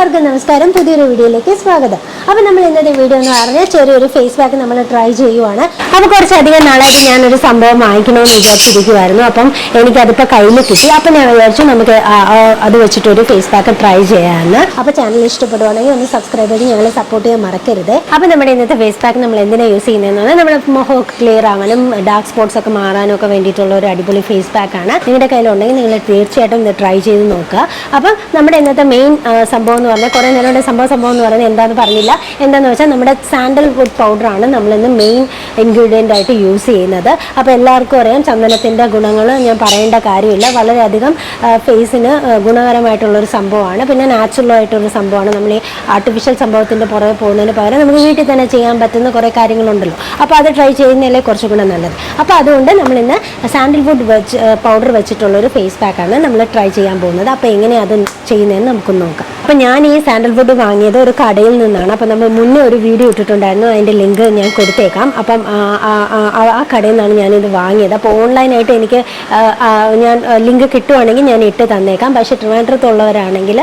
എല്ലാവർക്കും നമസ്കാരം. പുതിയൊരു വീഡിയോയിലേക്ക് സ്വാഗതം. അപ്പോൾ നമ്മൾ ഇന്നത്തെ വീഡിയോ എന്ന് പറഞ്ഞാൽ ചെറിയൊരു ഫേസ് പാക്ക് നമ്മൾ ട്രൈ ചെയ്യുവാണ്. അപ്പോൾ കുറച്ചധികം നാളായിട്ട് ഞാനൊരു സംഭവം വാങ്ങിക്കണമെന്ന് വിചാരിച്ചിരിക്കുമായിരുന്നു അപ്പം എനിക്കതിപ്പോൾ കയ്യിൽ കിട്ടി. അപ്പം ഞാൻ വിചാരിച്ചു നമുക്ക് അത് വെച്ചിട്ട് അത് വെച്ചിട്ടൊരു ഫേസ് പാക്ക് ട്രൈ ചെയ്യാമെന്ന് അപ്പോൾ ചാനൽ ഇഷ്ടപ്പെടുവാണെങ്കിൽ ഒന്ന് സബ്സ്ക്രൈബ് ചെയ്ത് ഞങ്ങളെ സപ്പോർട്ട് ചെയ്യാൻ മറക്കരുത്. അപ്പോൾ നമ്മുടെ ഇന്നത്തെ ഫേസ് പാക്ക് നമ്മൾ എന്തിനാ യൂസ് ചെയ്യുന്നതെന്ന് നമ്മൾ മുഖമൊക്കെ ക്ലിയർ ആവാനും ഡാർക്ക് സ്പോട്ട്സ് ഒക്കെ മാറാനും ഒക്കെ വേണ്ടിയിട്ടുള്ള ഒരു അടിപൊളി ഫേസ് പാക്ക് ആണ്. നിങ്ങളുടെ കയ്യിലുണ്ടെങ്കിൽ നിങ്ങൾ തീർച്ചയായിട്ടും ഇത് ട്രൈ ചെയ്ത് നോക്കുക. അപ്പം നമ്മുടെ ഇന്നത്തെ മെയിൻ സംഭവം പറഞ്ഞാൽ കുറേ നേരം സംഭവം സംഭവം എന്ന് പറയുന്നത് എന്താണെന്ന് പറഞ്ഞില്ല. എന്താണെന്ന് വെച്ചാൽ നമ്മുടെ സാൻഡൽ വുഡ് പൗഡറാണ് നമ്മളിന്ന് മെയിൻ ഇൻഗ്രീഡിയന്റ് ആയിട്ട് യൂസ് ചെയ്യുന്നത്. അപ്പോൾ എല്ലാവർക്കും അറിയാം ചന്ദനത്തിന്റെ ഗുണങ്ങൾ ഞാൻ പറയേണ്ട കാര്യമില്ല. വളരെയധികം ഫേസിന് ഗുണകരമായിട്ടുള്ളൊരു സംഭവമാണ്. പിന്നെ നാച്ചുറൽ ആയിട്ടുള്ള സംഭവമാണ്. നമ്മൾ ഈ ആർട്ടിഫിഷ്യൽ സംഭവത്തിന്റെ പുറകെ പോകുന്നതിന് പകരം നമുക്ക് വീട്ടിൽ തന്നെ ചെയ്യാൻ പറ്റുന്ന കുറേ കാര്യങ്ങളുണ്ടല്ലോ. അപ്പോൾ അത് ട്രൈ ചെയ്യുന്നതിലേ കുറച്ചും കൂടെ നല്ലത്. അപ്പോൾ അതുകൊണ്ട് നമ്മളിന്ന് സാൻഡൽവുഡ് വെച്ച് പൗഡർ വെച്ചിട്ടുള്ളൊരു ഫേസ് പാക്കാണ് നമ്മൾ ട്രൈ ചെയ്യാൻ പോകുന്നത്. അപ്പോൾ എങ്ങനെയാണ് അത് ചെയ്യുന്നതെന്ന് നമുക്ക് നോക്കാം. അപ്പോൾ ഞാൻ ഈ സാൻഡൽവുഡ് വാങ്ങിയത് ഒരു കടയിൽ നിന്നാണ്. അപ്പോൾ നമ്മൾ മുന്നേ ഒരു വീഡിയോ ഇട്ടിട്ടുണ്ടായിരുന്നു. അതിന്റെ ലിങ്ക് ഞാൻ കൊടുത്തേക്കാം. അപ്പം ആ, കടയിൽ നിന്നാണ് ഞാനിത് വാങ്ങിയത്. അപ്പോൾ ഓൺലൈനായിട്ട് എനിക്ക് ഞാൻ ലിങ്ക് കിട്ടുവാണെങ്കിൽ ഞാൻ ഇട്ട് തന്നേക്കാം. പക്ഷേ ട്രിവാൻഡ്രത്തുള്ളവരാണെങ്കിൽ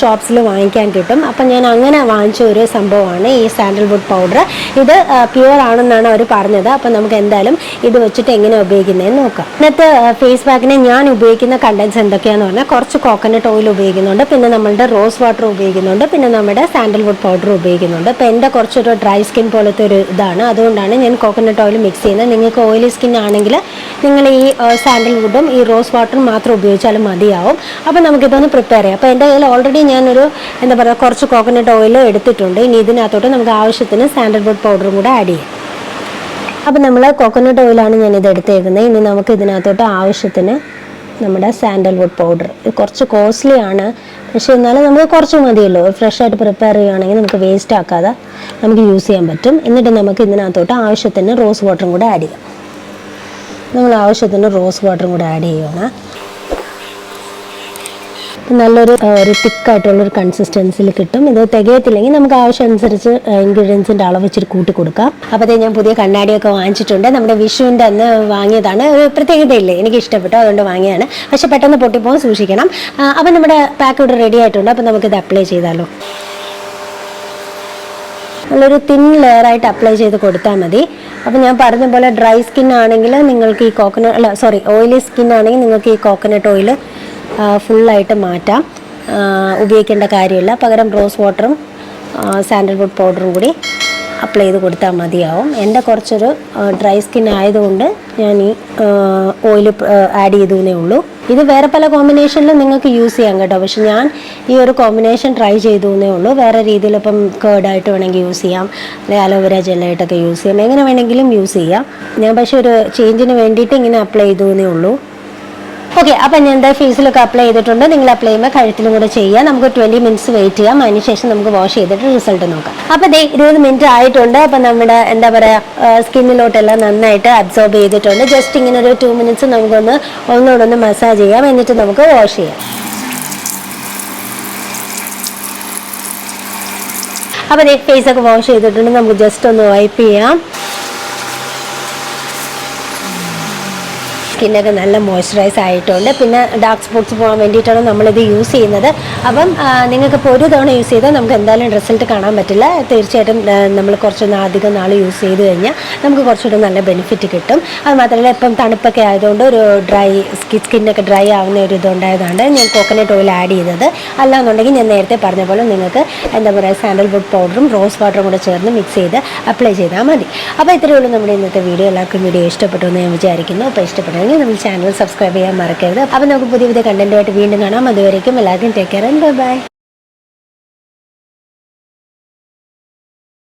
ഷോപ്സിൽ വാങ്ങിക്കാൻ കിട്ടും. അപ്പം ഞാൻ അങ്ങനെ വാങ്ങിച്ച ഒരു സംഭവമാണ് ഈ സാൻഡൽവുഡ് പൗഡർ. ഇത് പ്യുവർ ആണെന്നാണ് അവർ പറഞ്ഞത്. അപ്പം നമുക്ക് എന്തായാലും ഇത് വെച്ചിട്ട് എങ്ങനെ ഉപയോഗിക്കുന്നതെന്ന് നോക്കാം. ഇന്നത്തെ ഫേസ് പാക്കിന് ഞാൻ ഉപയോഗിക്കുന്ന കണ്ടൻസ് എന്തൊക്കെയാന്ന് പറഞ്ഞാൽ കുറച്ച് കോക്കനട്ട് ഓയിൽ ഉപയോഗിക്കുന്നുണ്ട്. പിന്നെ നമ്മളുടെ റോസ് വാട്ടർ ഉപയോഗിക്കുന്നുണ്ട്. പിന്നെ നമ്മുടെ സാൻഡൽവുഡ് പൗഡർ ഉപയോഗിക്കുന്നുണ്ട്. അപ്പോൾ എന്റെ കുറച്ചൊരു ഡ്രൈ സ്കിൻ പോലത്തെ ഒരു ഇതാണ്. അതുകൊണ്ടാണ് ഞാൻ കോക്കനട്ട് ഓയിൽ മിക്സ് ചെയ്യുന്നത്. നിങ്ങൾക്ക് ഓയിലി സ്കിൻ ആണെങ്കിൽ നിങ്ങൾ ഈ സാൻഡൽവുഡും ഈ റോസ് വാട്ടറും മാത്രം ഉപയോഗിച്ചാലും മതിയാവും. അപ്പോൾ നമുക്കിതൊന്ന് പ്രിപ്പയർ ചെയ്യാം. അപ്പോൾ എന്റെ കയ്യിൽ ഓൾറെഡി ഞാനൊരു എന്താ പറയുക കുറച്ച് കോക്കനട്ട് ഓയിൽ എടുത്തിട്ടുണ്ട്. ഇനി ഇതിനകത്തോട്ട് നമുക്ക് ആവശ്യത്തിന് സാൻഡൽവുഡ് പൗഡറും കൂടെ ആഡ് ചെയ്യാം. അപ്പോൾ നമ്മൾ കോക്കനട്ട് ഓയിലാണ് ഞാൻ ഇത് എടുത്തേക്കുന്നത്. ഇനി നമുക്ക് ഇതിനകത്തോട്ട് ആവശ്യത്തിന് നമ്മുടെ സാൻഡൽവുഡ് പൗഡർ കുറച്ച് കോസ്റ്റ്ലി ആണ്. പക്ഷേ എന്നാലും നമുക്ക് കുറച്ച് മതിയല്ലോ. ഫ്രഷ് ആയിട്ട് പ്രിപ്പയർ ചെയ്യുകയാണെങ്കിൽ നമുക്ക് വേസ്റ്റ് ആക്കാതെ നമുക്ക് യൂസ് ചെയ്യാൻ പറ്റും. എന്നിട്ട് നമുക്ക് ഇതിനകത്തോട്ട് ആവശ്യത്തിന് റോസ് വാട്ടറും കൂടെ ആഡ് ചെയ്യാം. നമ്മൾ ആവശ്യത്തിന് റോസ് വാട്ടറും കൂടെ ആഡ് ചെയ്യുകയാണ് നല്ലൊരു ഒരു തിക്കായിട്ടുള്ളൊരു കൺസിസ്റ്റൻസിൽ കിട്ടും. ഇത് തികയത്തില്ലെങ്കിൽ നമുക്ക് ആവശ്യം അനുസരിച്ച് ഇൻഗ്രീഡിയൻസിന്റെ അളവ് ഇച്ചിരി കൂട്ടി കൊടുക്കാം അപ്പോഴത്തേ ഞാൻ പുതിയ കണ്ണാടിയൊക്കെ വാങ്ങിച്ചിട്ടുണ്ട്. നമ്മുടെ വിഷുവിന്റെ അന്ന് വാങ്ങിയതാണ്. ഒരു പ്രത്യേകതയില്ലേ? എനിക്ക് ഇഷ്ടപ്പെട്ടു. അതുകൊണ്ട് വാങ്ങിയതാണ് പക്ഷെ പെട്ടെന്ന് പൊട്ടിപ്പോകാൻ സൂക്ഷിക്കണം. അപ്പം നമ്മുടെ പാക്ക് ഇവിടെ റെഡി ആയിട്ടുണ്ട്. അപ്പം നമുക്കിത് അപ്ലൈ ചെയ്താലോ. നല്ലൊരു തിൻ ലെയറായിട്ട് അപ്ലൈ ചെയ്ത് കൊടുത്താൽ മതി. അപ്പോൾ ഞാൻ പറഞ്ഞ പോലെ ഡ്രൈ സ്കിൻ ആണെങ്കിൽ നിങ്ങൾക്ക് ഈ കോക്കനട്ട് അല്ല സോറി ഓയിലി സ്കിൻ ആണെങ്കിൽ നിങ്ങൾക്ക് ഈ കോക്കനട്ട് ഓയിൽ ഫുള്ളായിട്ട് മാറ്റാം. ഉപയോഗിക്കേണ്ട കാര്യമില്ല. പകരം റോസ് വാട്ടറും സാൻഡൽവുഡ് പൗഡറും കൂടി അപ്ലൈ ചെയ്ത് കൊടുത്താൽ മതിയാവും. എന്റെ കുറച്ചൊരു ഡ്രൈ സ്കിൻ ആയതുകൊണ്ട് ഞാൻ ഈ ഓയിൽ ആഡ് ചെയ്തേ ഉള്ളൂ. ഇത് വേറെ പല കോമ്പിനേഷനിലും നിങ്ങൾക്ക് യൂസ് ചെയ്യാം കേട്ടോ. പക്ഷെ ഞാൻ ഈ ഒരു കോമ്പിനേഷൻ ട്രൈ ചെയ്തു ഉള്ളൂ. വേറെ രീതിയിൽ ഇപ്പം കേർഡായിട്ട് വേണമെങ്കിൽ യൂസ് ചെയ്യാം. അല്ലെങ്കിൽ അലോവേര ജെല്ലായിട്ടൊക്കെ യൂസ് ചെയ്യാം. എങ്ങനെ വേണമെങ്കിലും യൂസ് ചെയ്യാം. ഞാൻ പക്ഷെ ഒരു ചേഞ്ചിന് വേണ്ടിയിട്ട് ഇങ്ങനെ അപ്ലൈ ചെയ്തു ഉള്ളൂ. ഓക്കെ അപ്പോൾ ഞാൻ എന്താ ഫേസിലൊക്കെ അപ്ലൈ ചെയ്തിട്ടുണ്ട്? നിങ്ങൾ അപ്ലൈ ചെയ്യുമ്പോൾ കഴുത്തിലും കൂടെ ചെയ്യുക. നമുക്ക് ട്വന്റി മിനിറ്റ്സ് വെയിറ്റ് ചെയ്യാം. അതിനുശേഷം നമുക്ക് വാഷ് ചെയ്തിട്ട് റിസൾട്ട് നോക്കാം. അപ്പോൾ ദേ ഇരുപത് മിനിറ്റ് ആയിട്ടുണ്ട്. അപ്പോൾ നമ്മുടെ എന്താ പറയുക സ്കിന്നിലോട്ടെല്ലാം നന്നായിട്ട് അബ്സോർബ് ചെയ്തിട്ടുണ്ട്. ജസ്റ്റ് ഇങ്ങനെ ഒരു ടു മിനിറ്റ്സ് നമുക്കൊന്ന് ഒന്നുകൂടെ ഒന്ന് മസാജ് ചെയ്യാം. എന്നിട്ട് നമുക്ക് വാഷ് ചെയ്യാം. അപ്പോൾ ഫേസ് ഒക്കെ വാഷ് ചെയ്തിട്ടുണ്ട്. നമുക്ക് ജസ്റ്റ് ഒന്ന് വൈപ്പ് ചെയ്യാം. സ്കിന്നൊക്കെ നല്ല മോയ്സ്ചറൈസ് ആയിട്ടുണ്ട് പിന്നെ ഡാർക്ക് സ്പോട്ട്സ് പോകാൻ വേണ്ടിയിട്ടാണ് നമ്മളിത് യൂസ് ചെയ്യുന്നത്. അപ്പം നിങ്ങൾക്കിപ്പോൾ ഒരു തവണ യൂസ് ചെയ്താൽ നമുക്ക് എന്തായാലും റിസൾട്ട് കാണാൻ പറ്റില്ല. തീർച്ചയായിട്ടും നമ്മൾ കുറച്ചൊന്ന് അധികം നാൾ യൂസ് ചെയ്ത് കഴിഞ്ഞാൽ നമുക്ക് കുറച്ചുകൂടെ നല്ല ബെനിഫിറ്റ് കിട്ടും. അത് മാത്രമല്ല ഇപ്പം തണുപ്പൊക്കെ ആയതുകൊണ്ട് ഒരു ഡ്രൈ സ്കിൻ സ്കിന്നൊക്കെ ഡ്രൈ ആവുന്ന ഒരു ഇതുണ്ടായതുകൊണ്ട് ഞാൻ കോക്കനട്ട് ഓയിൽ ആഡ് ചെയ്തത് അല്ലാന്നുണ്ടെങ്കിൽ ഞാൻ നേരത്തെ പറഞ്ഞ പോലെ നിങ്ങൾക്ക് എന്താ പറയുക സാൻഡൽവുഡ് പൗഡറും റോസ് വാട്ടറും കൂടെ ചേർന്ന് മിക്സ് ചെയ്ത് അപ്ലൈ ചെയ്താൽ മതി. അപ്പോൾ ഇത്രയേ ഉള്ളൂ നമ്മുടെ ഇന്നത്തെ വീഡിയോ. എല്ലാവർക്കും വീഡിയോ ഇഷ്ടപ്പെട്ടു എന്ന് ഞാൻ വിചാരിക്കുന്നു. അപ്പോൾ ഇഷ്ടപ്പെട്ടെങ്കിൽ നമ്മൾ ചാനൽ സബ്സ്ക്രൈബ് ചെയ്യാൻ മറക്കരുത്. അപ്പം നമുക്ക് പുതിയ പുതിയ കണ്ടന്റുമായിട്ട് വീണ്ടും കാണാം. അതുവരേക്കും എല്ലാവർക്കും ടേക്ക് കെയർ ആൻഡ് ബൈ